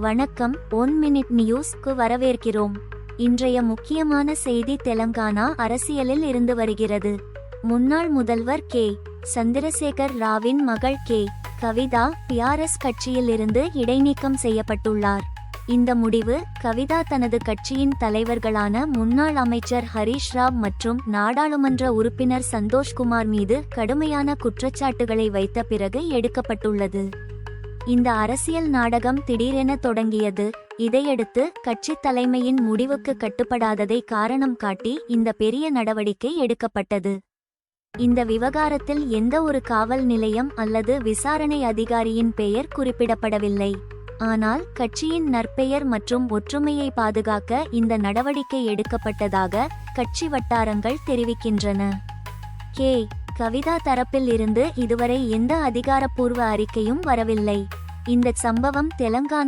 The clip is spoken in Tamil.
வணக்கம் ஒன் மினிட் நியூஸ்க்கு வரவேற்கிறோம். இன்றைய முக்கியமான செய்தி தெலங்கானா அரசியலில் இருந்து வருகிறது. முன்னாள் முதல்வர் கே. சந்திரசேகர் ராவின் மகள் கே. கவிதா பிஆர்எஸ் கட்சியில் இருந்து இடைநீக்கம் செய்யப்பட்டுள்ளார். இந்த முடிவு கவிதா தனது கட்சியின் தலைவர்களான முன்னாள் அமைச்சர் ஹரீஷ் ராவ் மற்றும் நாடாளுமன்ற உறுப்பினர் சந்தோஷ்குமார் மீது கடுமையான குற்றச்சாட்டுகளை வைத்த பிறகு எடுக்கப்பட்டுள்ளது. இந்த அரசியல் நாடகம் திடீரென தொடங்கியது. இதையடுத்து கட்சி தலைமையின் முடிவுக்கு கட்டுப்படாததை காரணம் காட்டி இந்த பெரிய நடவடிக்கை எடுக்கப்பட்டது. இந்த விவகாரத்தில் எந்த ஒரு காவல் நிலையம் அல்லது விசாரணை அதிகாரியின் பெயர் குறிப்பிடப்படவில்லை. ஆனால் கட்சியின் நற்பெயர் மற்றும் ஒற்றுமையை பாதுகாக்க இந்த நடவடிக்கை எடுக்கப்பட்டதாக கட்சி வட்டாரங்கள் தெரிவிக்கின்றன. கே. கவிதா தரப்பில் இருந்து இதுவரை எந்த அதிகாரப்பூர்வ அறிக்கையும் வரவில்லை. இந்த சம்பவம் தெலங்கானா